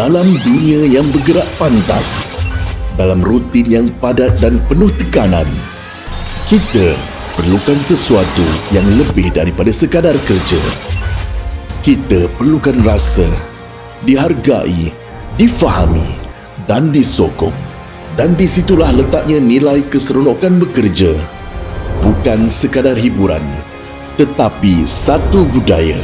Dalam dunia yang bergerak pantas, dalam rutin yang padat dan penuh tekanan, kita perlukan sesuatu yang lebih daripada sekadar kerja. Kita perlukan rasa, dihargai, difahami dan disokong. Dan di situlah letaknya nilai keseronokan bekerja. Bukan sekadar hiburan, tetapi satu budaya.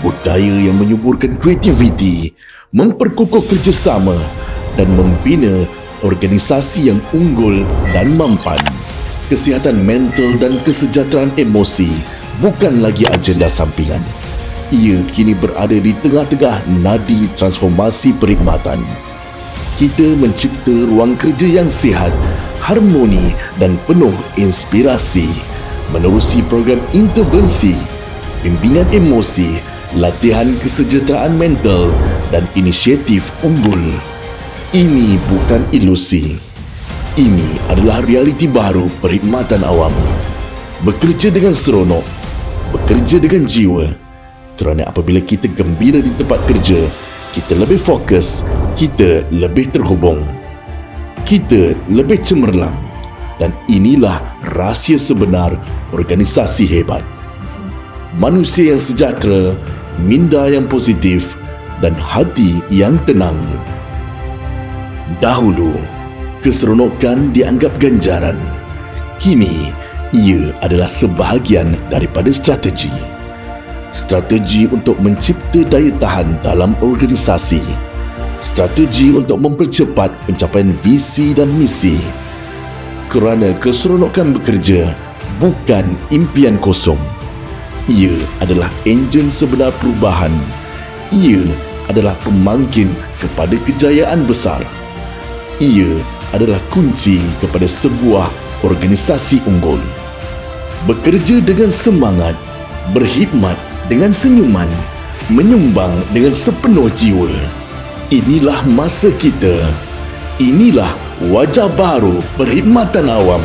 Budaya yang menyuburkan kreativiti, memperkokoh kerjasama dan membina organisasi yang unggul dan mampan. Kesihatan mental dan kesejahteraan emosi bukan lagi agenda sampingan. Ia kini berada di tengah-tengah nadi transformasi perkhidmatan. Kita mencipta ruang kerja yang sihat, harmoni dan penuh inspirasi menerusi program intervensi, bimbingan emosi, latihan kesejahteraan mental dan inisiatif unggul. Ini bukan ilusi. Ini adalah realiti baru perkhidmatan awam. Bekerja dengan seronok, bekerja dengan jiwa. Kerana apabila kita gembira di tempat kerja, kita lebih fokus, kita lebih terhubung. Kita lebih cemerlang. Dan inilah rahsia sebenar organisasi hebat. Manusia yang sejahtera, minda yang positif dan hati yang tenang. Dahulu, keseronokan dianggap ganjaran. Kini, ia adalah sebahagian daripada strategi. Strategi untuk mencipta daya tahan dalam organisasi. Strategi untuk mempercepat pencapaian visi dan misi. Kerana keseronokan bekerja bukan impian kosong. Ia adalah enjin sebenar perubahan. Ia adalah pemangkin kepada kejayaan besar. Ia adalah kunci kepada sebuah organisasi unggul. Bekerja dengan semangat, berkhidmat dengan senyuman, menyumbang dengan sepenuh jiwa. Inilah masa kita. Inilah wajah baru perkhidmatan awam.